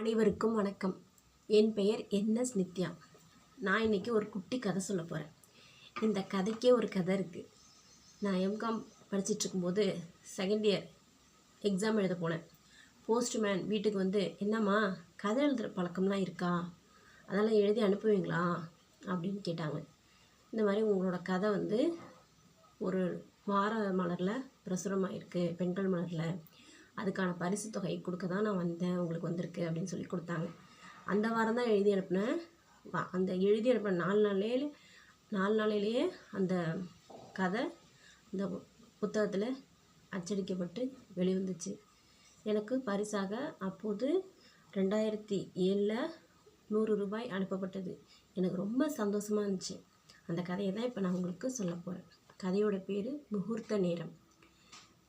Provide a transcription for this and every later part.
அனைவருக்கும் வணக்கம். என் பெயர் என்எஸ் நித்யா. நான் இன்னைக்கு ஒரு குட்டி கதை சொல்ல போகிறேன் இந்த கதைக்கே ஒரு கதை இருக்குது நான் எம்காம் படிச்சிட்ருக்கும்போது செகண்ட் இயர் எக்ஸாம் எழுத போனேன். போஸ்ட்மேன் வீட்டுக்கு வந்து என்னம்மா கதை எழுதுகிற பழக்கம்லாம் இருக்கா? அதெல்லாம் எழுதி அனுப்புவீங்களா? அப்படின்னு கேட்டாங்க. இந்த மாதிரி உங்களோட கதை வந்து ஒரு வார மலரில் பிரசுரமாயிருக்கு பெண்கள் மலரில். அதுக்கான பரிசு தொகை கொடுக்க தான் நான் வந்தேன் உங்களுக்கு வந்திருக்கு அப்படின்னு சொல்லி கொடுத்தாங்க. அந்த வாரம் தான் எழுதி அனுப்பினேன். வா- அந்த எழுதி அனுப்பின நாலு நாள்லே நாலு நாளையிலேயே அந்த கதை இந்த புத்தகத்தில் அச்சடிக்கப்பட்டு வெளிவந்துச்சு. எனக்கு பரிசாக அப்போது ரெண்டாயிரத்தி ஏழில் நூறு ரூபாய் அனுப்பப்பட்டது. எனக்கு ரொம்ப சந்தோஷமாக இருந்துச்சு. அந்த கதையை தான் இப்போ நான் உங்களுக்கு சொல்ல போகிறேன் கதையோட பேர் முகூர்த்த நேரம்.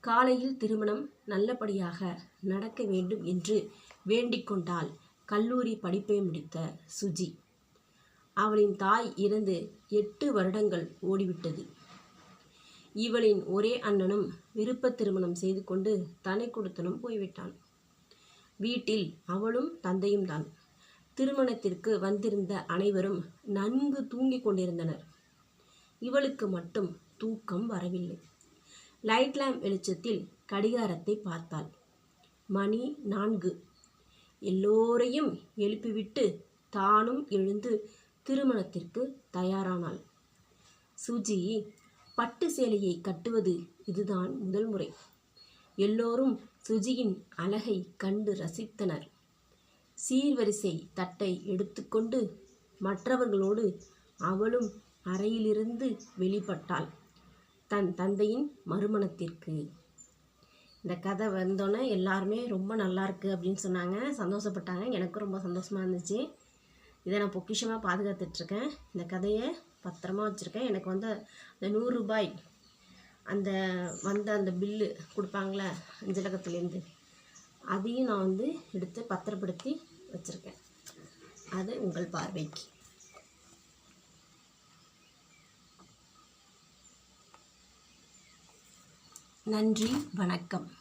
காலையில் திருமணம் நல்லபடியாக நடக்க வேண்டும் என்று வேண்டிக்கொண்டால் கல்லூரி படிப்பை முடித்த சுஜி. அவளின் தாய் இறந்து எட்டு வருடங்கள் ஓடிவிட்டது. இவளின் ஒரே அண்ணனும் விருப்ப திருமணம் செய்து கொண்டு தனை கொடுத்தனும் போய்விட்டான். வீட்டில் அவளும் தந்தையும் தான். திருமணத்திற்கு வந்திருந்த அனைவரும் நன்கு தூங்கிக் கொண்டிருந்தனர். இவளுக்கு மட்டும் தூக்கம் வரவில்லை. லைட் லேம்ப் வெளிச்சத்தில் கடிகாரத்தை பார்த்தாள். மணி நான்கு. எல்லோரையும் எழுப்பிவிட்டு தானும் எழுந்து திருமணத்திற்கு தயாரானாள். சுஜி பட்டு சேலையை கட்டுவது இதுதான் முதல் முறை. எல்லோரும் சுஜியின் அழகை கண்டு ரசித்தனர். சீர்வரிசை தட்டை எடுத்துக்கொண்டு மற்றவர்களோடு அவளும் அறையிலிருந்து வெளிப்பட்டாள். தன் தந்தையின் மறுமணத்திற்கு. இந்த கதை வந்தோன்னே எல்லாருமே ரொம்ப நல்லாயிருக்கு அப்படின்னு சொன்னாங்க. சந்தோஷப்பட்டாங்க. எனக்கும் ரொம்ப சந்தோஷமாக இருந்துச்சு. இதை நான் பொக்கிஷமாக பாதுகாத்துட்ருக்கேன். இந்த கதையை பத்திரமா வச்சுருக்கேன். எனக்கு வந்து அந்த நூறு ரூபாய் அந்த வந்த அந்த பில்லு கொடுப்பாங்களே அஞ்சலகத்துலேருந்து அதையும் நான் வந்து எடுத்து பத்திரப்படுத்தி வச்சுருக்கேன். அது உங்கள் பார்வைக்கு. நன்றி வணக்கம்.